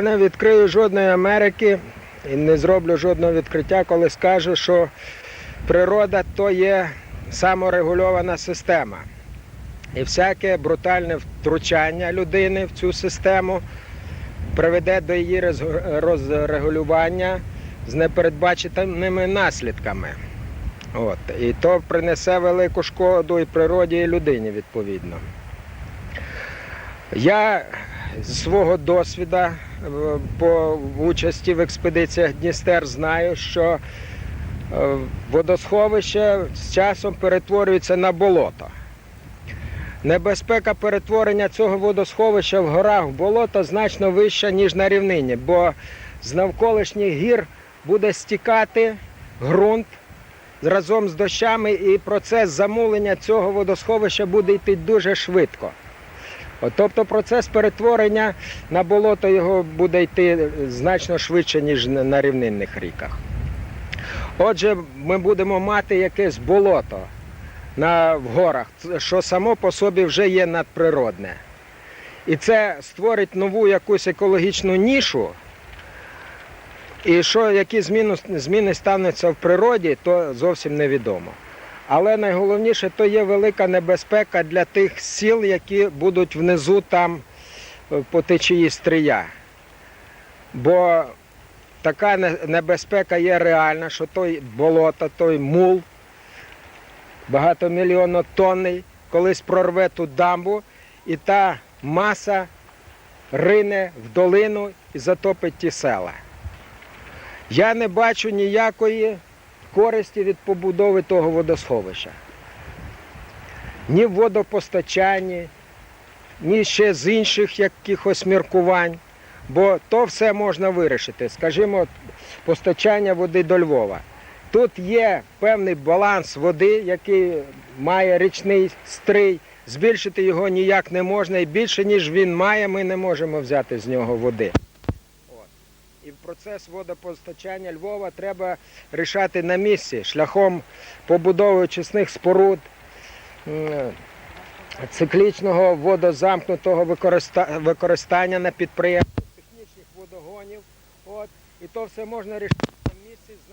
Не відкрию жодної Америки і не зроблю жодного відкриття, коли скажу, що природа то є саморегульована система. І всяке брутальне втручання людини в цю систему приведе до її розрегулювання з непередбаченими наслідками. От. І то принесе велику шкоду і природі, і людині відповідно. Я з свого досвіду по участі в експедиціях Дністер знаю, що е, водосховище з часом перетворюється на болото. Небезпека перетворення цього водосховища в горах в болото значно вища, ніж на рівнині, бо з навколишніх гір буде стікати ґрунт разом з дощами, і процес замулення цього водосховища буде йти дуже швидко. Тобто процес перетворення на болото його буде йти значно швидше, ніж на рівнинних ріках. Отже, ми будемо мати якесь болото на, в горах, що само по собі вже є надприродне. І це створить нову якусь екологічну нішу. І що, які зміни, зміни стануться в природі, то зовсім невідомо. Але найголовніше то є велика небезпека для тих сіл, які будуть внизу там е, по течії стрия. Бо така небезпека є реальна, що той болото, той мул багатомільйонотонний, колись прорве ту дамбу, і та маса рине в долину і затопить ті села. Я не бачу ніякої користі від побудови того водосховища. Ні в водопостачанні, ні ще з інших якихось міркувань, бо то все можна вирішити. Скажімо, постачання води до Львова. Тут є певний баланс води, який має річний стрий. Збільшити його ніяк не можна, і більше, ніж він має, ми не можемо взяти з нього води. І процес водопостачання Львова треба рішати на місці шляхом побудови очисних споруд, циклічного водозамкнутого використання на підприємствах, технічних водогонів. От. І то все можна рішити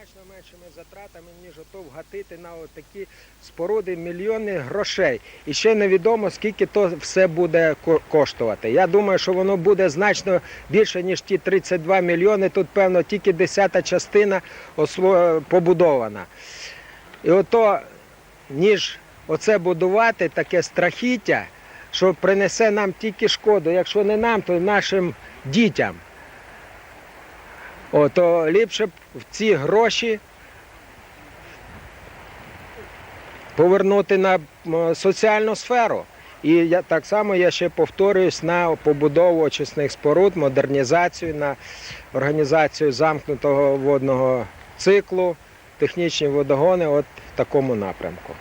значно меншими затратами, ніж ото вгатити на такі споруди мільйони грошей. І ще невідомо, скільки то все буде коштувати. Я думаю, що воно буде значно більше, ніж ті 32 мільйони. Тут, певно, тільки десята частина побудована. І ото, ніж оце будувати, таке страхіття, що принесе нам тільки шкоду, якщо не нам, то нашим дітям. О, то ліпше б в ці гроші повернути на соціальну сферу. І я так само я ще повторююсь на побудову очисних споруд, модернізацію, на організацію замкнутого водного циклу, технічні водогони от в такому напрямку.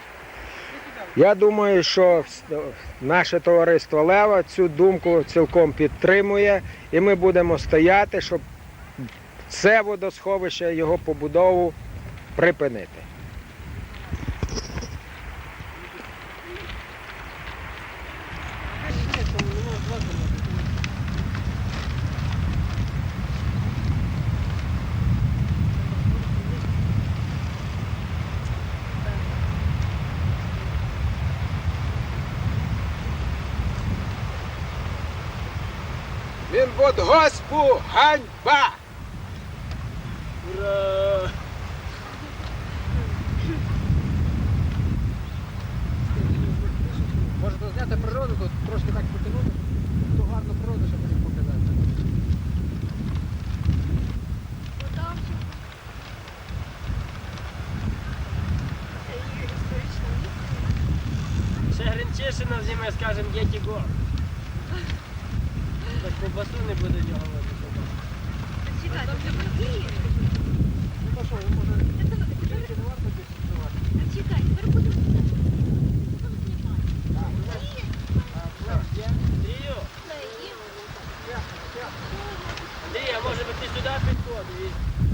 Я думаю, що наше товариство Лева цю думку цілком підтримує, і ми будемо стояти, щоб це водосховище, його побудову припинити. Мінводгоспу ганьба! Можете зняти природу, тут трошки так потягнути, ту гарну природу, щоб потім показати. Ще Гринчишина зніме, скажем, діти гор. Так ковбасу не буде нього робити. Ну то Андрій, а може би ти сюди підходив?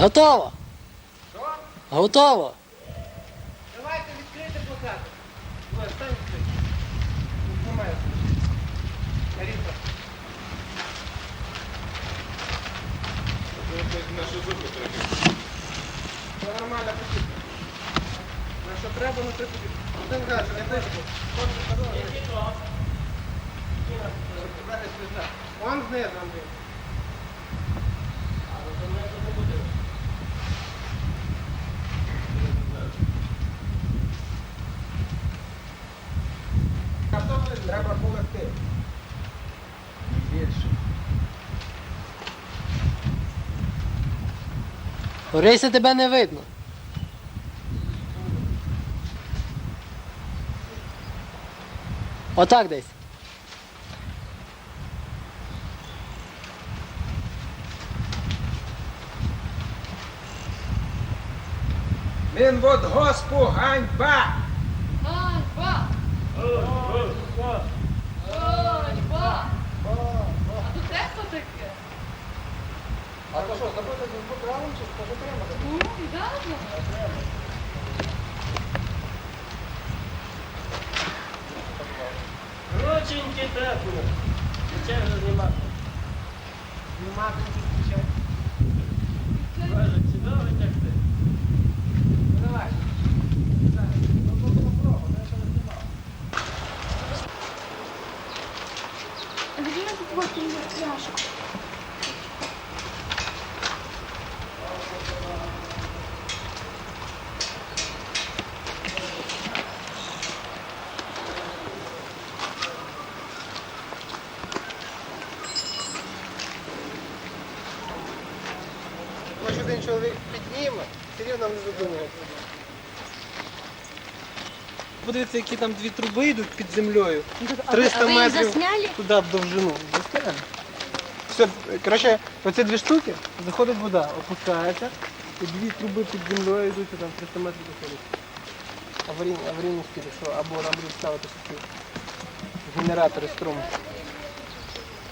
Готово. Що? Готово. Давайте відкрити плакати. Ой, стань відкрити. Знімаю. Це посіпка. На що треба, на це тобі. Один раз, не хочеш. Он знизу, Андрій. Треба полегти. Більше. Орися тебе не видно. Отак десь. Він від Госпу ганьба! Ганьба! Ганьба! А тут хто таке? А то що, забути з футболом чи що треба? Чоловік підніме, все рівно не задумується. Подивіться, які там дві труби йдуть під землею. 300 метрів засняли? туди в довжину. Засняли. Все, коротше, оці дві штуки, заходить вода, опускається, і дві труби під землею йдуть, і там 300 метрів доходять. Аварійні, аварійні скиди, що або нам будуть ставити такі генератори струму.